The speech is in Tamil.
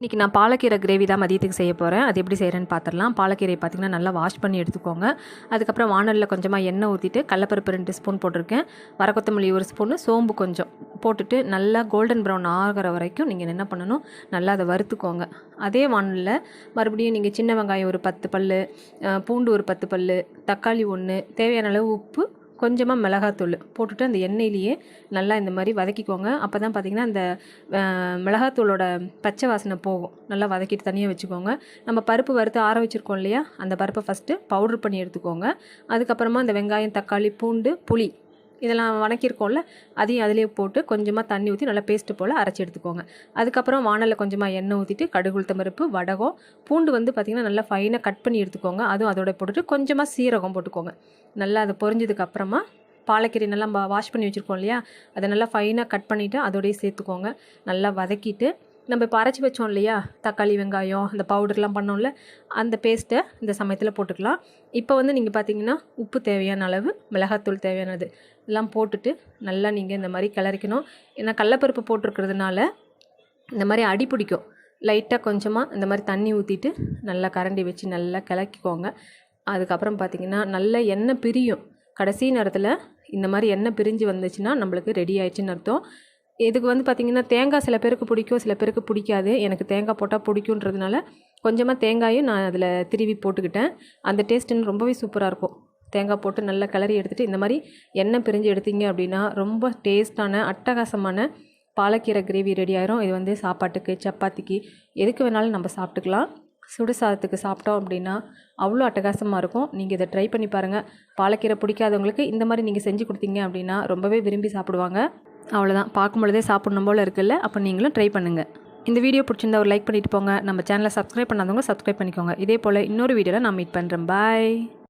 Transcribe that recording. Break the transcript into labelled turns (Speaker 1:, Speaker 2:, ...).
Speaker 1: இன்றைக்கி நான் பாலக்கீரை கிரேவி தான் மதியத்துக்கு செய்ய போகிறேன் அது எப்படி செய்கிறேன்னு பார்த்துடலாம் பாலக்கீரையை பார்த்திங்கன்னா நல்லா வாஷ் பண்ணி எடுத்துக்கோங்க. அதுக்கப்புறம் வானலில் கொஞ்சமாக எண்ணெய் ஊற்றிட்டு கடலப்பருப்பு ரெண்டு ஸ்பூன் போட்டிருக்கேன். வர கொத்தமல்லி ஒரு ஸ்பூனு சோம்பு கொஞ்சம் போட்டுட்டு நல்லா கோல்டன் ப்ரௌன் ஆகிற வரைக்கும் நீங்கள் என்ன பண்ணணும்? நல்லா அதை வறுத்துக்கோங்க. அதே வானலில் மறுபடியும் நீங்கள் சின்ன வெங்காயம் ஒரு பத்து பல் பூண்டு ஒரு பத்து பல் தக்காளி ஒன்று தேவையான அளவு உப்பு கொஞ்சமாக மிளகாத்தூள் போட்டுட்டு அந்த எண்ணெயிலேயே நல்லா இந்த மாதிரி வதக்கிக்கோங்க. அப்போ தான் பார்த்திங்கன்னா அந்த மிளகாத்தூளோட பச்சை வாசனை போகும். நல்லா வதக்கிட்டு தனியாக வச்சுக்கோங்க. நம்ம பருப்பு வறுத்து ஆற வச்சுருக்கோம் இல்லையா? அந்த பருப்பை ஃபஸ்ட்டு பவுட்ரு பண்ணி எடுத்துக்கோங்க. அதுக்கப்புறமா அந்த வெங்காயம் தக்காளி பூண்டு புளி இதெல்லாம் வணக்கியிருக்கோம்ல அதையும் அதிலே போட்டு கொஞ்சமாக தண்ணி ஊற்றி நல்லா பேஸ்ட்டு போல் அரைச்சி எடுத்துக்கோங்க. அதுக்கப்புறம் வானலில் கொஞ்சமாக எண்ணெய் ஊற்றிட்டு கடுகு பருப்பு வடகம் பூண்டு வந்து பார்த்திங்கன்னா நல்லா ஃபைனாக கட் பண்ணி எடுத்துக்கோங்க. அதுவும் அதோட போட்டுட்டு கொஞ்சமாக சீரகம் போட்டுக்கோங்க. நல்லா அது பொரிஞ்சதுக்கப்புறமா பாலக்கீரை நல்லா வாஷ் பண்ணி வச்சுருக்கோம் இல்லையா? அதை நல்லா ஃபைனாக கட் பண்ணிவிட்டு அதோடய சேர்த்துக்கோங்க. நல்லா வதக்கிட்டு நம்ம இப்போ அரைச்சி வச்சோம் இல்லையா? தக்காளி வெங்காயம் அந்த பவுடர்லாம் பண்ணோம்ல அந்த பேஸ்ட்டை இந்த சமயத்தில் போட்டுக்கலாம். இப்போ வந்து நீங்கள் பார்த்தீங்கன்னா உப்பு தேவையான அளவு மிளகாத்தூள் தேவையானது எல்லாம் போட்டுட்டு நல்லா நீங்கள் இந்த மாதிரி கிளறிக்கணும். ஏன்னா கடலப்பருப்பு போட்டிருக்கிறதுனால இந்த மாதிரி அடி பிடிக்கும். லைட்டாக கொஞ்சமாக இந்த மாதிரி தண்ணி ஊற்றிட்டு நல்லா கரண்டி வச்சு நல்லா கிளக்கிக்கோங்க. அதுக்கப்புறம் பார்த்திங்கன்னா நல்ல எண்ணெய் பிரியும். கடைசி நேரத்தில் இந்த மாதிரி எண்ணெய் பிரிஞ்சு வந்துச்சுன்னா நம்மளுக்கு ரெடி ஆயிடுச்சுன்னு அர்த்தம். இதுக்கு வந்து பார்த்திங்கன்னா தேங்காய் சில பேருக்கு பிடிக்கும் சில பேருக்கு பிடிக்காது. எனக்கு தேங்காய் போட்டால் பிடிக்குன்றதுனால கொஞ்சமாக தேங்காயும் நான் அதில் திருவி போட்டுக்கிட்டேன். அந்த டேஸ்ட்டுன்னு ரொம்பவே சூப்பராக இருக்கும். தேங்காய் போட்டு நல்லா கிளறி எடுத்துகிட்டு இந்த மாதிரி எண்ணெய் பிரிஞ்சு எடுத்தீங்க அப்படின்னா ரொம்ப டேஸ்ட்டான அட்டகாசமான பாலக்கீரை கிரேவி ரெடி ஆயிரும். இது வந்து சாப்பாட்டுக்கு சப்பாத்திக்கு எதுக்கு வேணாலும் நம்ம சாப்பிட்டுக்கலாம். சுடு சாதத்துக்கு சாப்பிட்டோம் அப்படின்னா அவ்வளோ அட்டகாசமாக இருக்கும். நீங்கள் இதை ட்ரை பண்ணி பாருங்கள் பாலக்கீரை பிடிக்காதவங்களுக்கு இந்த மாதிரி நீங்கள் செஞ்சு கொடுத்தீங்க அப்படின்னா ரொம்பவே விரும்பி சாப்பிடுவாங்க. அவ்வளோதான் பார்க்கும் பொழுதே சாப்பிடணும் போல் இருக்குல்ல? அப்போ நீங்களும் ட்ரை பண்ணுங்கள் இந்த வீடியோ பிடிச்சிருந்தா ஒரு லைக் பண்ணிட்டு போங்க. நம்ம சேனலை சப்ஸ்கிரைப் பண்ணாதவங்க சப்ஸ்கிரைப் பண்ணிக்கோங்க. இதே போல் இன்னொரு வீடியோவில் நான் மீட் பண்ணுறேன் பாய்